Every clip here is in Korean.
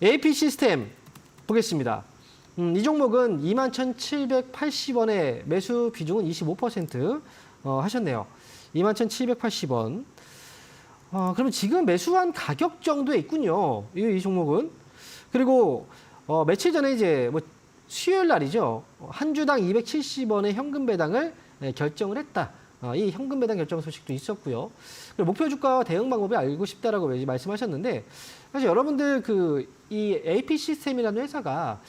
AP 시스템 보겠습니다. 음, 이 종목은 21,780원의 매수 비중은 25% 어, 하셨네요. 21,780원. 어, 그러면 지금 매수한 가격 정도에 있군요. 이, 이 종목은. 그리고 어, 며칠 전에 이제 뭐 수요일 날이죠. 어, 한 주당 270원의 현금 배당을 네, 결정을 했다. 어, 이 현금 배당 결정 소식도 있었고요. 그리고 목표 주가와 대응 방법이 알고 싶다라고 말씀하셨는데 사실 여러분들 그 이 AP 시스템이라는 회사가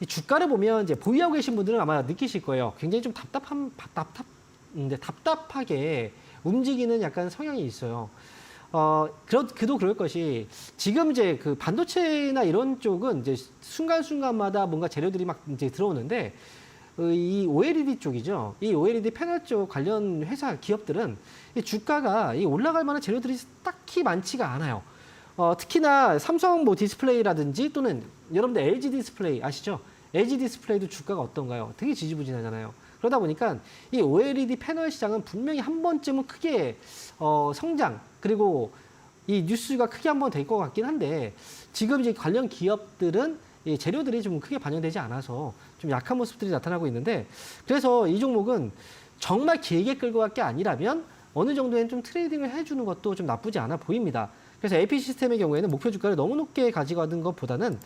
이 주가를 보면 이제 보유하고 계신 분들은 아마 느끼실 거예요. 굉장히 좀 답답한 답답 음, 네, 답답하게 움직이는 약간 성향이 있어요. 어, 그렇, 그도 그럴 것이 지금 이제 그 반도체나 이런 쪽은 이제 순간순간마다 뭔가 재료들이 막 이제 들어오는데 어, 이 OLED 쪽이죠. 이 OLED 패널 쪽 관련 회사 기업들은 이 주가가 이 올라갈 만한 재료들이 딱히 많지가 않아요. 어, 특히나 삼성 뭐 디스플레이라든지 또는 여러분들 LG 디스플레이 아시죠? LG 디스플레이도 주가가 어떤가요? 되게 지지부진하잖아요. 그러다 보니까 이 OLED 패널 시장은 분명히 한 번쯤은 크게 어, 성장 그리고 이 뉴스가 크게 한 번 될 것 같긴 한데 지금 이제 관련 기업들은 이 재료들이 좀 크게 반영되지 않아서 좀 약한 모습들이 나타나고 있는데 그래서 이 종목은 정말 길게 끌고 갈 게 아니라면 어느 정도는 좀 트레이딩을 해주는 것도 좀 나쁘지 않아 보입니다. 그래서 AP 시스템의 경우에는 목표 주가를 너무 높게 가져가는 것보다는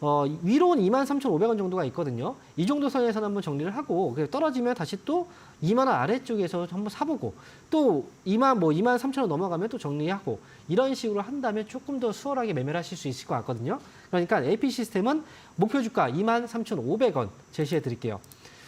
어, 위로는 23,500원 정도가 있거든요. 이 정도 선에서는 한번 정리를 하고 떨어지면 다시 또 2만 원 아래쪽에서 한번 사보고 또 2만 뭐 2만 3천 원 넘어가면 또 정리하고 이런 식으로 한다면 조금 더 수월하게 매매를 하실 수 있을 것 같거든요. 그러니까 AP 시스템은 목표 주가 2만 3,500원 제시해 드릴게요.